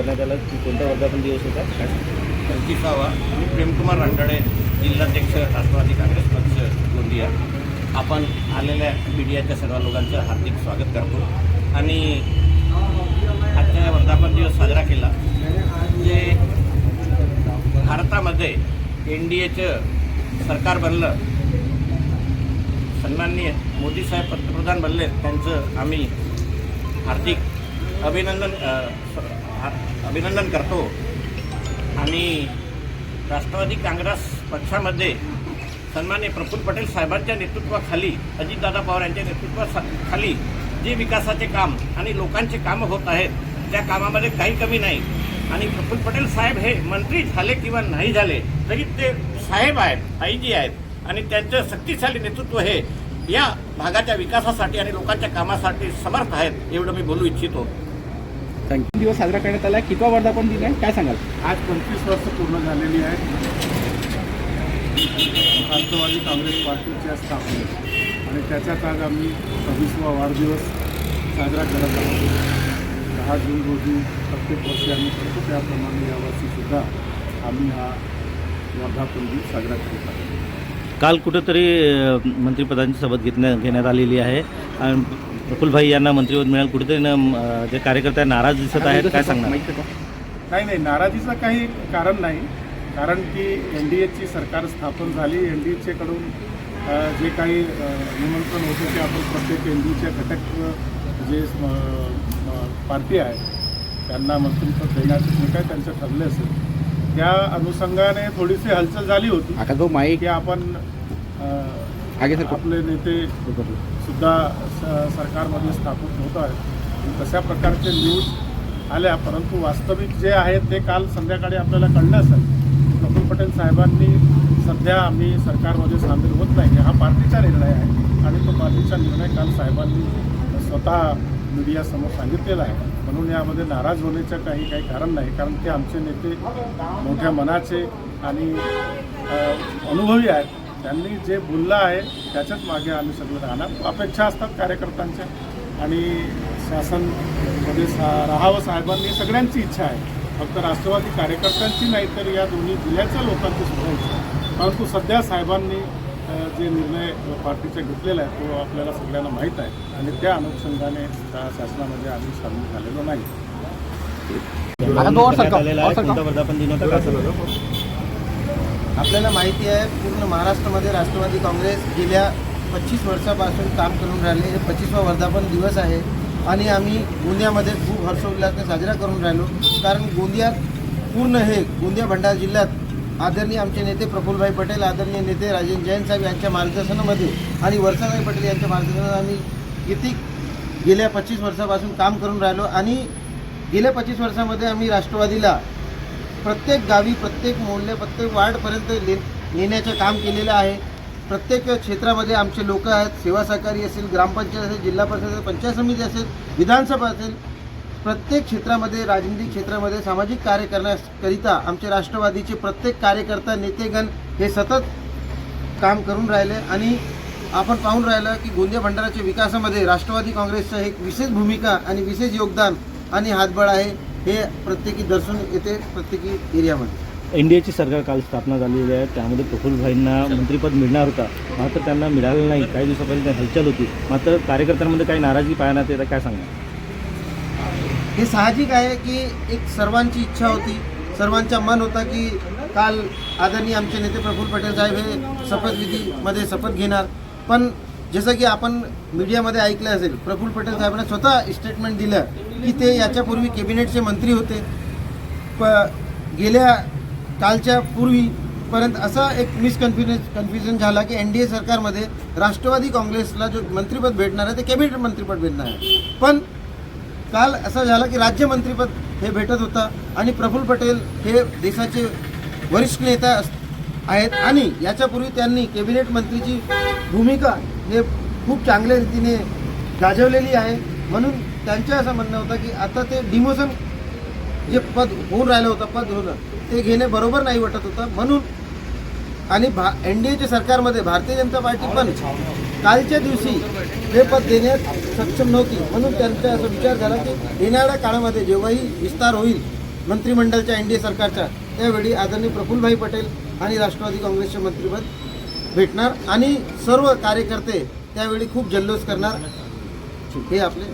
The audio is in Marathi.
करण्यात आला. कोणता वर्धापन दिवस होता? पंचवीसावा. मी प्रेमकुमार रांडाळे जिल्हाध्यक्ष राष्ट्रवादी काँग्रेस पक्ष गोंदिया. आपण आलेल्या मीडियाच्या सर्व लोकांचं हार्दिक स्वागत करतो. आणि आजच्या वर्धापन दिवस साजरा केला जे भारतामध्ये एन डी एचं सरकार बनलं. सन्माननीय मोदी साहेब पंतप्रधान बनले त्यांचं आम्ही हार्दिक अभिनंदन अभिनंदन करतो. आणि राष्ट्रवादी काँग्रेस पक्षामध्ये सन्मान्य प्रफुल्ल पटेल साहेबांच्या नेतृत्वाखाली अजितदादा पवार यांच्या नेतृत्वाखाली जे विकासाचे काम आणि लोकांचे कामं होत आहेत त्या कामामध्ये काही कमी नाही. आणि प्रफुल्ल पटेल साहेब हे मंत्री झाले किंवा नाही झाले तरी ते साहेब आहेत आईजी जी आहेत. आणि त्यांचं शक्तिशाली नेतृत्व हे या भागाच्या विकासासाठी आणि लोकांच्या कामासाठी समर्थ आहेत एवढं मी बोलू इच्छितो. थँक्यू दिवस साजरा करण्यात आला. कितवा वर्धापन दिन आहे काय सांगाल? आज पंचवीस वर्ष पूर्ण झालेली आहेत राष्ट्रवादी काँग्रेस पार्टीच्या स्थापनेत. आणि त्याच्यात आज आम्ही सव्वीसवा वाढदिवस साजरा करत आहोत. दहा जून रोजी प्रत्येक वर्षी आम्ही करतो त्याप्रमाणे यावर्षीसुद्धा आम्ही हा वर्धापन दिन साजरा करत आहोत. काल कुठंतरी मंत्रिपदांची शपथ घेतण्या घेण्यात आलेली आहे. आणि प्रफुल्लभाई यांना मंत्रिपद मिळालं. कुठेतरी न, जे कार्यकर्ते नाराज दिसत आहेत काय सांगणार? नाही नाही नाराजीचं काही कारण नाही. कारण की एन डी एची सरकार स्थापन झाली. एन डी एचेकडून जे काही अ, निमंत्रण होते ते आपण प्रत्येक एन डी एच्या घटक जे अ, अ, पार्टी आहे त्यांना मंत्रिपद देण्याचं जे काय त्यांचं ठरलं असेल त्या अनुषंगाने थोडीशी हालचाल झाली होती. आका तो माईक की आपण अ, आगे सर आपले नेते सुद्धा स- सरकारमध्ये स्थापित होत आहेत तशा प्रकारचे न्यूज आल्या परंतु वास्तविक जे आहे ते काल संध्याकाळी आपल्याला कळण्यास कपिल प्रफुल्ल पटेल साहेबांनी सध्या आम्ही सरकारमध्ये सामील होत नाही. हा पार्टीचा निर्णय आहे आणि तो पार्टीचा निर्णय काल साहेबांनी स्वतः मीडियासमोर सांगितलेला आहे. म्हणून यामध्ये नाराज होण्याचं काही काही कारण नाही. कारण ते आमचे नेते मोठ्या मनाचे आणि अनुभवी आहेत. त्यांनी जे बोललं आहे त्याच्याच मागे आम्ही सगळं राहणार. अपेक्षा असतात कार्यकर्त्यांच्या. आणि शासनमध्ये सा राहावं साहेबांनी सगळ्यांची इच्छा आहे. फक्त राष्ट्रवादी कार्यकर्त्यांची नाही तर या दोन्ही जिल्ह्याच्या लोकांची सुद्धा इच्छा आहे. परंतु सध्या साहेबांनी जे निर्णय पार्टीचा घेतलेला आहे तो आपल्याला सगळ्यांना माहीत आहे. आणि त्या अनुषंगाने त्या शासनामध्ये आम्ही सामील झालेलो नाही. आपल्याला माहिती आहे पूर्ण महाराष्ट्रामध्ये राष्ट्रवादी काँग्रेस गेल्या पच्चीस वर्षापासून काम करून राहिले. हे पच्चीसवा वर्धापन दिवस आहे. आणि आम्ही गोंदियामध्ये खूप हर्षोल्लासने साजरा करून राहिलो. कारण गोंदियात पूर्ण हे गोंदिया भंडारा जिल्ह्यात आदरणीय आमचे नेते प्रफुल्लभाई पटेल आदरणीय नेते राजेंद्र जैन साहेब यांच्या मार्गदर्शनामध्ये आणि वर्षाभाई पटेल यांच्या मार्गदर्शनात आम्ही किती गेल्या पच्चीस वर्षापासून काम करून राहिलो. आणि गेल्या पच्चीस वर्षामध्ये आम्ही राष्ट्रवादीला प्रत्येक गावी प्रत्येक मोहल्ले प्रत्येक वार्डपर्यंत ले नेण्याचं काम केलेलं आहे. प्रत्येक क्षेत्रामध्ये आमचे लोक आहेत सेवा सहकारी असेल ग्रामपंचायत असेल जिल्हा परिषद असेल पंचायत समिती असेल विधानसभा असेल प्रत्येक क्षेत्रामध्ये राजनीतिक क्षेत्रामध्ये सामाजिक कार्य करण्याकरिता आमचे राष्ट्रवादीचे प्रत्येक कार्यकर्ता नेतेगण हे सतत काम करून राहिले आणि आपण पाहून राहिलं की गोंदिया भंडाराच्या विकासामध्ये राष्ट्रवादी काँग्रेसचं एक विशेष भूमिका आणि विशेष योगदान आणि हातबळ आहे. हे प्रत्येकी दर्शून येते प्रत्येकी एरियामध्ये. एन डी एची सरकार काल स्थापना झालेली आहे. त्यामध्ये प्रफुल्लभाईंना मंत्रिपद मिळणार होता. मात्र त्यांना मिळालं नाही. काही दिवसापर्यंत हलचाल होती. मात्र कार्यकर्त्यांमध्ये काही नाराजगी पाहण्यात येतं. काय सांगणार हे साहजिक आहे की एक सर्वांची इच्छा होती. सर्वांचा मन होता की काल आदरणीय आमचे नेते प्रफुल्ल पटेल साहेब हे शपथविधीमध्ये शपथ घेणार. पण जसं की आपण मीडियामध्ये ऐकलं असेल प्रफुल्ल पटेल साहेबांना स्वतः स्टेटमेंट दिलं की ते याच्यापूर्वी कॅबिनेटचे मंत्री होते. प गेल्या कालच्या पूर्वीपर्यंत असा एक मिसकन्फ्युजन कन्फ्युजन झाला की एन डी ए सरकारमध्ये राष्ट्रवादी काँग्रेसला जो मंत्रिपद भेटणार आहे ते कॅबिनेट मंत्रिपद भेटणार आहे. पण काल असं झालं की राज्यमंत्रीपद हे भेटत होतं आणि प्रफुल्ल पटेल हे देशाचे वरिष्ठ नेता अस- आहेत आणि याच्यापूर्वी त्यांनी कॅबिनेट मंत्रीची भूमिका हे खूप चांगल्या रीतीने गाजवलेली आहे. म्हणून त्यांचं असं म्हणणं होतं की आता ते डिमोशन जे पद होऊन राहिलं होतं पद होणं ते घेणे बरोबर नाही वाटत होतं. म्हणून आणि भा एन डी एच्या सरकारमध्ये भारतीय जनता पार्टी पण कालच्या दिवशी हे पद देण्यात सक्षम नव्हती. म्हणून त्यांचा असा विचार झाला की येणाऱ्या काळामध्ये जेव्हाही विस्तार होईल मंत्रिमंडळाच्या एन डी ए सरकारच्या त्यावेळी आदरणीय प्रफुल्लभाई पटेल आणि राष्ट्रवादी काँग्रेसचे मंत्रिपद भेटणार आणि सर्व कार्यकर्ते त्यावेळी खूप जल्लोष करणार. हे आपले